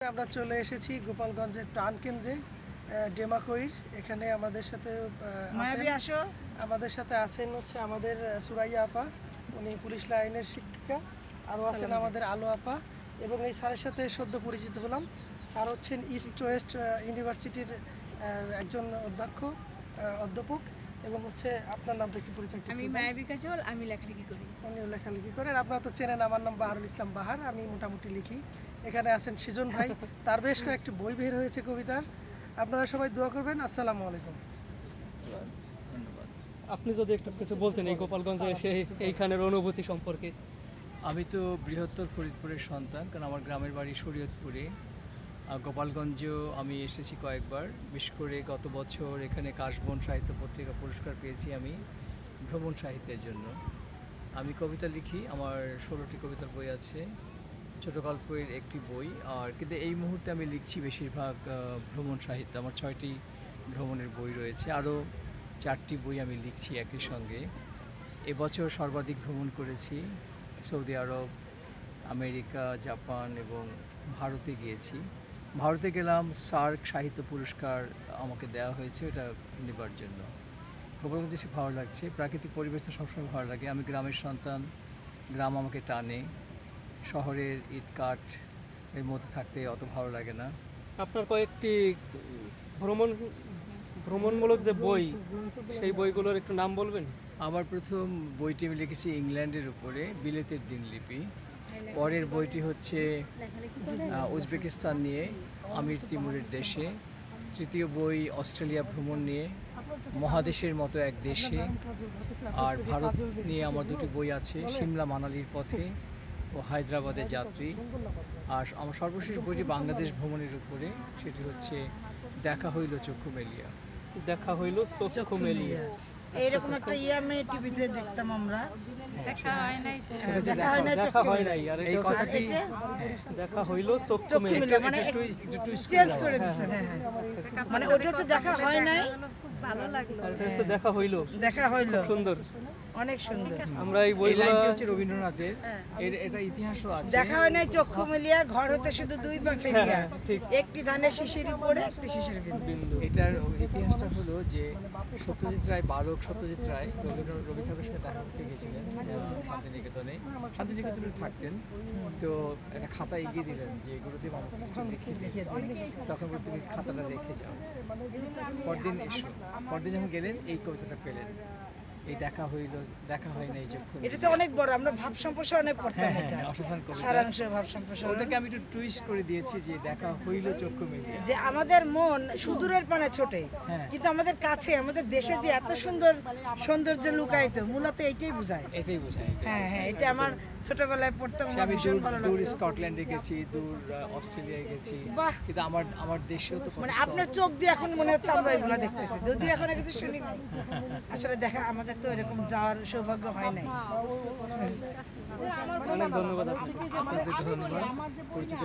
আমরা চলে এসেছি গোপালগঞ্জের প্রাণ কেন্দ্রে আহ, ডেমাকইর এখানে আমাদের সাথে আমাদের সাথে আছেন হচ্ছে আমাদের সুরাইয়া আপা। উনি পুলিশ লাইনের শিক্ষিকা। আরও আছেন আমাদের আলো আপা। এবং এই স্যারের সাথে সদ্য পরিচিত হলাম। স্যার হচ্ছেন ইস্ট ওয়েস্ট ইউনিভার্সিটির একজন অধ্যক্ষ অধ্যাপক। এবং হচ্ছে আপনার নামটা একটু পরিচয় আমি। মায়াবী কাজল আমি লেখালেখি করি। উনিও লেখালেখি করেন। আপনারা তো চেনেন আমার নাম বাহারুল ইসলাম বাহার। আমি মোটামুটি লিখি। এখানে আছেন সৃজন ভাই। তার বেশ কয়েকটি বই বের হয়েছে কবিতার। আপনারা সবাই দোয়া করবেন। আসসালামু আলাইকুম। আপনি যদি একটু কিছু বলতেন এই গোপালগঞ্জে এসে এইখানের অনুভূতি সম্পর্কে। আমি তো বৃহত্তর ফরিদপুরের সন্তান কারণ আমার গ্রামের বাড়ি শরীয়তপুরে। আর গোপালগঞ্জেও আমি এসেছি কয়েকবার। বিশেষ করে গত বছর এখানে কাশবন সাহিত্য পত্রিকা পুরস্কার পেয়েছি আমি ভ্রমণ সাহিত্যের জন্য। আমি কবিতা লিখি আমার ষোলোটি কবিতার বই আছে। ছোট গল্পের একটি বই, আর কিন্তু এই মুহূর্তে আমি লিখছি বেশিরভাগ ভ্রমণ সাহিত্য। আমার ছয়টি ভ্রমণের বই রয়েছে। আরও চারটি বই আমি লিখছি একই সঙ্গে। এবছর সর্বাধিক ভ্রমণ করেছি। সৌদি আরব, আমেরিকা, জাপান এবং ভারতে গিয়েছি। ভারতে গেলাম, সার্ক সাহিত্য পুরস্কার আমাকে দেওয়া হয়েছে, এটা নেবার জন্য। গোপালগঞ্জে এসে ভালো লাগছে। প্রাকৃতিক পরিবেশ তো সবসময় ভালো লাগে। আমি গ্রামের সন্তান, গ্রাম আমাকে টানে। শহরের ইট কাঠ এর মধ্যে থাকতে অত ভালো লাগে না। আপনার কয়েকটি ভ্রমণ ভ্রমণমূলক যে বই সেই বইগুলোর একটু নাম বলবেন? আমার প্রথম বইটি আমি লিখেছি ইংল্যান্ডের উপরে বিলেতের দিনলিপি পরের বইটি হচ্ছে উজবেকিস্তান নিয়ে আমির তিমুরের দেশে। তৃতীয় বই অস্ট্রেলিয়া ভ্রমণ নিয়ে মহাদেশের মতো এক দেশে। আর ভারত নিয়ে আমার দুটি বই আছে সিমলা মানালির পথে। ও হায়দ্রাবাদের যাত্রী। আর আমার সর্বশেষ বইটি বাংলাদেশ ভ্রমণের উপরে সেটি হচ্ছে দেখা হইল চক্ষু মেলিয়া। দেখা হইল চক্ষু মেলিয়ে। এইরকম একটা ইয়ে আমি টিভিতে দেখতাম আমরা। দেখা হয় নাই দেখা হয় না দেখা নাই আর এই কথাটি দেখা হইল চক্ষু মানে একটু চেঞ্জ করে হ্যাঁ হ্যাঁ। মানে ওটা হচ্ছে দেখা হয় নাই। খুব ভালো লাগল। আর এটা হচ্ছে দেখা হইল। দেখা হইল। সুন্দর। অনেক সুন্দর। আমরা এই লাইনটি হচ্ছে রবীন্দ্রনাথের। এর এটা ইতিহাসও আছে। দেখা হয় নাই চক্ষু মিলিয়া ঘর হতে শুধু দুই পা ফেলিয়া। হ্যাঁ, একটি ধানের শিশির উপরে একটি শিশির বিন্দু। এটার ইতিহাসটা হলো যে সত্যজিৎ রায় বালক সত্যজিৎ রায় রবীন্দ্রনাথ রবি ঠাকুরের সঙ্গে দেখা করতে গেছিলেন শান্তিনিকেতনে। শান্তিনিকেতনে থাকতেন। তো একটা খাতা এগিয়ে দিলেন যে গুরুদেব আমাকে কিছু লিখে দিন। তখন তুমি খাতাটা রেখে যাও। পরদিন এসো। পরদিন যখন গেলেন এই কবিতাটা পেলেন। এই দেখা হইল দেখা হয় নাই চক্ষু এটা তো অনেক বড় আমরা ভাব সম্প্রসারণে পড়তাম হ্যাঁ, এটা। হ্যাঁ, অসাধারণ কবিতা। ভাব সম্প্রসারণ। ওটাকে আমি একটু টুইস্ট করে দিয়েছি যে দেখা হইল চক্ষু মিলিয়ে। যে আমাদের মন সুদূরের পানে ছোটে হ্যাঁ। কিন্তু আমাদের কাছে আমাদের দেশে যে এত সুন্দর সৌন্দর্য লুকায়িত মূলত এটাই বোঝায়। এটাই বোঝায় হ্যাঁ হ্যাঁ এটা আমার ছোটবেলায় পড়তাম আমার আমি ভীষণ দূর স্কটল্যান্ডে গেছি দূর অস্ট্রেলিয়ায় গেছি। বাহ। কিন্তু আমার আমার দেশেও তো মানে আপনার চোখ দিয়ে এখন মনে হচ্ছে আমরা এগুলো দেখতেছি। যদি এখন কিছু শুনি আসলে দেখা আমাদের তো এরকম যাওয়ার সৌভাগ্য হয় নাই। অনেক ধন্যবাদ আপনাদের ধন্যবাদ। পরিচিত